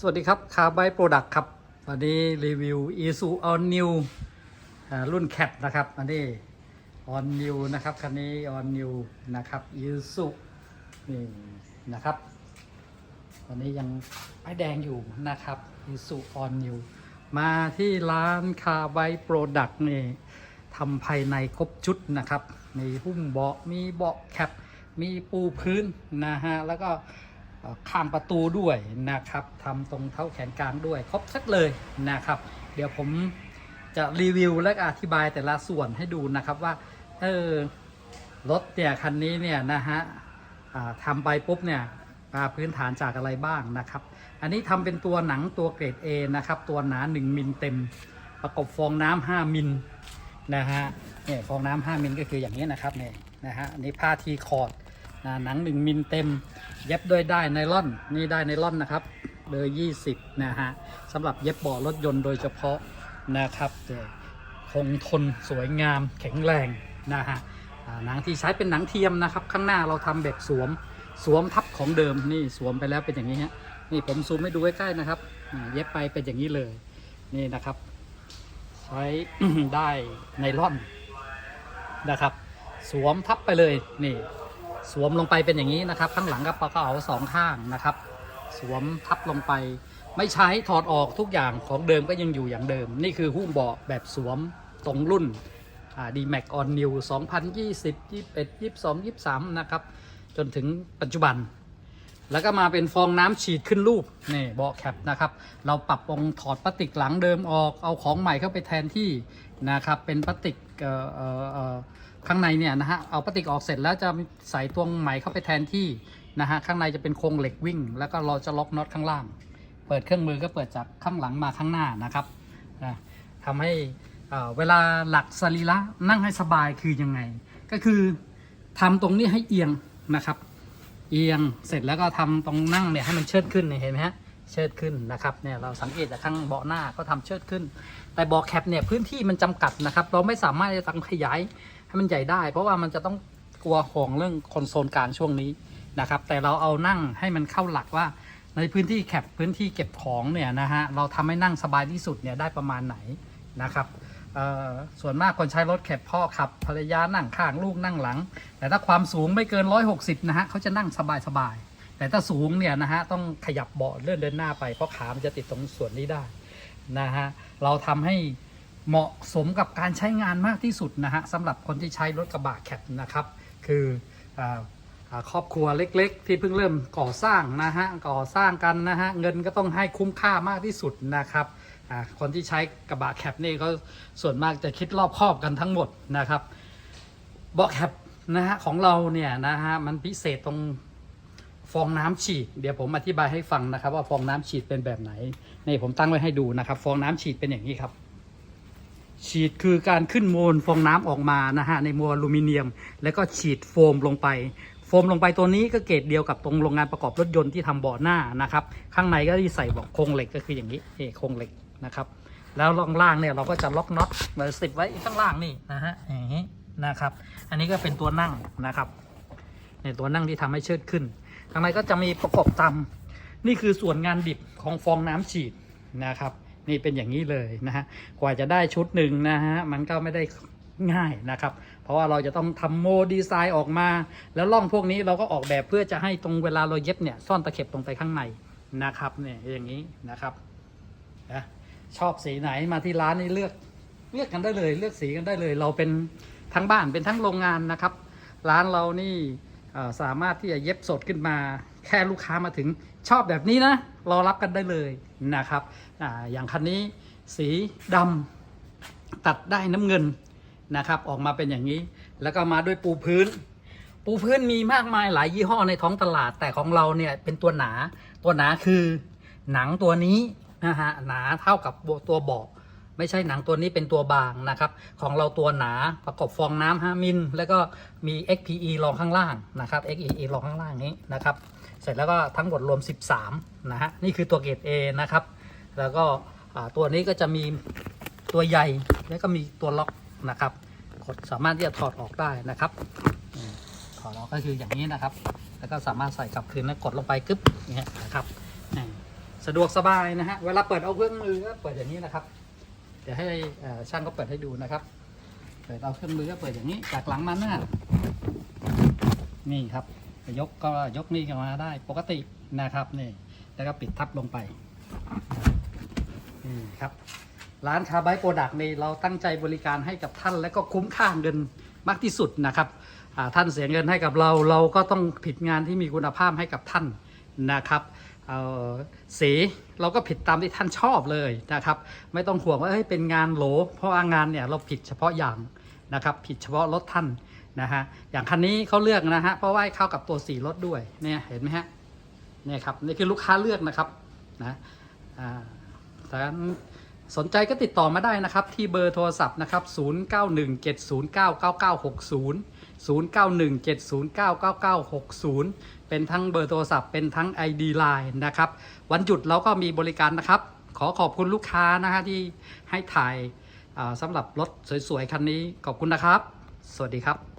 สวัสดีครับคาร์บ y โปรดักต์ครับ วันนี้รีวิว i s u All New อ่ารุ่นแคปนะครับ อันนี้ All New นะครับ คันนี้ All New นะครับ i s u นี่นะครับ วันนี้ยังป้ายแดงอยู่นะครับ i s u All New มาที่ร้านคาร์บ y โปรดักต์นี่ทำภายในครบชุดนะครับ มีหุ้มเบาะมีเบาะแคปมีปูพื้นนะฮะแล้วก็ ข้างประตูด้วยนะครับทำตรงเท้าแขนกลางด้วยครบชัดเลยนะครับ เดี๋ยวผมจะรีวิวและอธิบายแต่ละส่วนให้ดูนะครับว่าเออรถเนี่ยคันนี้เนี่ยนะฮะทำไปปุ๊บเนี่ยพื้นฐานจากอะไรบ้างนะครับ อันนี้ทำเป็นตัวหนังตัวเกรด A นะครับ ตัวหนา 1 มิลเต็ม ประกบฟองน้ำ5มิลนะฮะเนี่ยฟองน้ำ5มิลก็คืออย่างนี้นะครับเนี่ยนะฮะอันนี้ผ้าทีคอร์ด หนัง 1 มิลเต็ม เย็บด้วยได้ไนล่อนนี่ได้ไนล่อนนะครับเบอร์20 นะฮะสำหรับเย็บเบาะรถยนต์โดยเฉพาะนะครับเนี่ยคงทนสวยงามแข็งแรงนะฮะหนังที่ใช้เป็นหนังเทียมนะครับ ข้างหน้าเราทำแบบสวมสวมทับของเดิมนี่สวมไปแล้วเป็นอย่างนี้ฮะนี่ผมซูมให้ดูใกล้ๆนะครับเย็บไปเป็นอย่างนี้เลยนี่นะครับ ใช้ได้ไนล่อนนะครับ สวมทับไปเลยนี่ สวมลงไปเป็นอย่างนี้นะครับ ข้างหลังกับกระเป๋าสองข้างนะครับ สวมทับลงไป ไม่ใช้ถอดออกทุกอย่างของเดิมก็ยังอยู่อย่างเดิม นี่คือหุ้มเบาะแบบสวมตรงรุ่นดีแม็กออนนิว2020 21 22 23 นะครับ จนถึงปัจจุบัน แล้วก็มาเป็นฟองน้ำฉีดขึ้นรูปนี่เบาะแคปนะครับ เราปรับองถอดพลาสติกหลังเดิมออกเอาของใหม่เข้าไปแทนที่นะครับ เป็นพลาสติกเอ่อเอ่อเอ่อ ข้างในเนี่ยนะฮะเอาพลาสติกออกเสร็จแล้วจะใส่ตัวใหม่เข้าไปแทนที่นะฮะข้างในจะเป็นโครงเหล็กวิ่ง แล้วก็เราจะล็อกน็อตข้างล่าง เปิดเครื่องมือก็เปิดจากข้างหลังมาข้างหน้านะครับนะทำให้เเวลาหลักสรีระนั่งให้สบายคือยังไง ก็คือทำตรงนี้ให้เอียงนะครับ เอียงเสร็จแล้วก็ทำตรงนั่งเนี่ยให้มันเชิดขึ้นเห็นไหมฮะเชิดขึ้นนะครับเนี่ยเราสังเกตจากข้างเบาะหน้าก็ทำเชิดขึ้น แต่เบาะแคปเนี่ยพื้นที่มันจำกัดนะครับ เราไม่สามารถจะทำขยาย ให้มันใหญ่ได้ เพราะว่ามันจะต้องกลัวห่วงเรื่องคอนโซลกลางช่วงนี้นะครับ แต่เราเอานั่งให้มันเข้าหลักว่าในพื้นที่แคปพื้นที่เก็บของเนี่ยนะฮะเราทำให้นั่งสบายที่สุดเนี่ยได้ประมาณไหนนะครับส่วนมากคนใช้รถแคปพ่อขับภรรยานั่งข้างลูกนั่งหลัง แต่ถ้าความสูงไม่เกิน 160 นะฮะเขาจะนั่งสบายๆแต่ถ้าสูงเนี่ยนะฮะต้องขยับเบาะเลื่อนเดินหน้าไปเพราะขามันจะติดตรงส่วนนี้ได้นะฮะเราทำให้ เหมาะสมกับการใช้งานมากที่สุดนะฮะสำหรับคนที่ใช้รถกระบะแคปนะครับ คืออาอ่าครอบครัวเล็กๆ ที่เพิ่งเริ่มก่อสร้างนะฮะก่อสร้างกันนะฮะเงินก็ต้องให้คุ้มค่ามากที่สุดนะครับคนที่ใช้กระบะแคปนี่เขาส่วนมากจะคิดรอบครอบกันทั้งหมดนะครับเบาะแคปนะฮะของเราเนี่ยนะฮะมันพิเศษตรงฟองน้ำฉีด เดี๋ยวผมอธิบายให้ฟังนะครับ ว่าฟองน้ำฉีดเป็นแบบไหนนี่ผมตั้งไว้ให้ดูนะครับ ฟองน้ำฉีดเป็นอย่างนี้ครับ ฉีดคือการขึ้นโมลฟองน้ำออกมานะฮะในโมลอลูมิเนียม แล้วก็ฉีดโฟมลงไป โฟมลงไปตัวนี้ก็เกรดเดียวกับตรงโรงงานประกอบรถยนต์ที่ทำเบาะหน้านะครับ ข้างในก็ที่ใส่บอกโครงเหล็กก็คืออย่างนี้นี่โครงเหล็กนะครับ แล้วล่างล่างเนี่ยเราก็จะล็อกน็อตมาสิบไว้ข้างล่างนี่นะฮะอย่างนี้นะครับ อันนี้ก็เป็นตัวนั่งนะครับในตัวนั่งที่ทำให้เชิดขึ้น ข้างในก็จะมีประกอบตำนี่คือส่วนงานดิบของฟองน้ำฉีดนะครับ นี่เป็นอย่างนี้เลยนะฮะกว่าจะได้ชุดหนึ่งนะฮะมันก็ไม่ได้ง่ายนะครับ เพราะว่าเราจะต้องทำโมดีไซน์ออกมา แล้วล่องพวกนี้เราก็ออกแบบเพื่อจะให้ตรงเวลาเราเย็บเนี่ยซ่อนตะเข็บตรงไปข้างในนะครับเนี่ยอย่างนี้นะครับนะชอบสีไหนมาที่ร้านนี่เลือกเลือกกันได้เลย เลือกสีกันได้เลย เราเป็นทั้งบ้านเป็นทั้งโรงงานนะครับ ร้านเรานี่สามารถที่จะเย็บสดขึ้นมา แค่ลูกค้ามาถึงชอบแบบนี้นะ รอรับกันได้เลยนะครับออย่างคันนี้สีดำตัดได้น้ำเงินนะครับ ออกมาเป็นอย่างนี้ แล้วก็มาด้วยปูพื้น ปูพื้นมีมากมายหลายยี่ห้อในท้องตลาดแต่ของเราเนี่ยเป็นตัวหนา ตัวหนาคือหนังตัวนี้นะฮะหนาเท่ากับตัวเบาะ ไม่ใช่หนังตัวนี้เป็นตัวบางนะครับ ของเราตัวหนาประกอบฟองน้ำ5มิลแล้วก็มี XPE รองข้างล่างนะครับ XPE รองข้างล่างนี้นะครับ เสร็จแล้วก็ทั้งหมดรวม 13 นะฮะ นี่คือตัวเกรด A นะครับ แล้วก็ตัวนี้ก็จะมีตัวใหญ่แล้วก็มีตัวล็อกนะครับกดสามารถที่จะถอดออกได้นะครับถอดออกก็คืออย่างนี้นะครับ แล้วก็สามารถใส่กลับคืนแล้วกดลงไปกึ๊บเงี้ยนะครับ สะดวกสบายนะฮะ เวลาเปิดเอาเครื่องมือก็เปิดอย่างนี้นะครับ ดี๋ยวให้ช่างก็เปิดให้ดูนะครับ เปิดเอาเครื่องมือก็เปิดอย่างนี้จากหลังมาหน้า นี่ครับยกก็ยกนี่กันมาได้ปกตินะครับนี่แล้วก็ปิดทับลงไปนี่ครับ ร้านคาร์ไบโปรดักต์นี่เราตั้งใจบริการให้กับท่านและก็คุ้มค่าเงินมากที่สุดนะครับท่านเสียเงินให้กับเราเราก็ต้องผิดงานที่มีคุณภาพให้กับท่านนะครับ สีเราก็ผิดตามที่ท่านชอบเลยนะครับ ไม่ต้องห่วงว่าเฮ้ยเป็นงานโหล เพราะว่างานเนี่ยเราผิดเฉพาะอย่างนะครับ ผิดเฉพาะรถท่านนะฮะอย่างคันนี้เขาเลือกนะฮะเพราะว่าเข้ากับตัวสีรถด้วยเนี่ยเห็นไหมฮะเนี่ยครับนี่คือลูกค้าเลือกนะครับนะอ่าดังนั้น สนใจก็ติดต่อมาได้นะครับ ที่เบอร์โทรศัพท์นะครับ 0917099960 0917099960 เป็นทั้งเบอร์โทรศัพท์เป็นทั้ง ID Line นะครับ วันหยุดเราก็มีบริการนะครับ ขอขอบคุณลูกค้านะฮะที่ให้ถ่ายสำหรับรถสวยๆ คันนี้ขอบคุณนะครับ สวัสดีครับ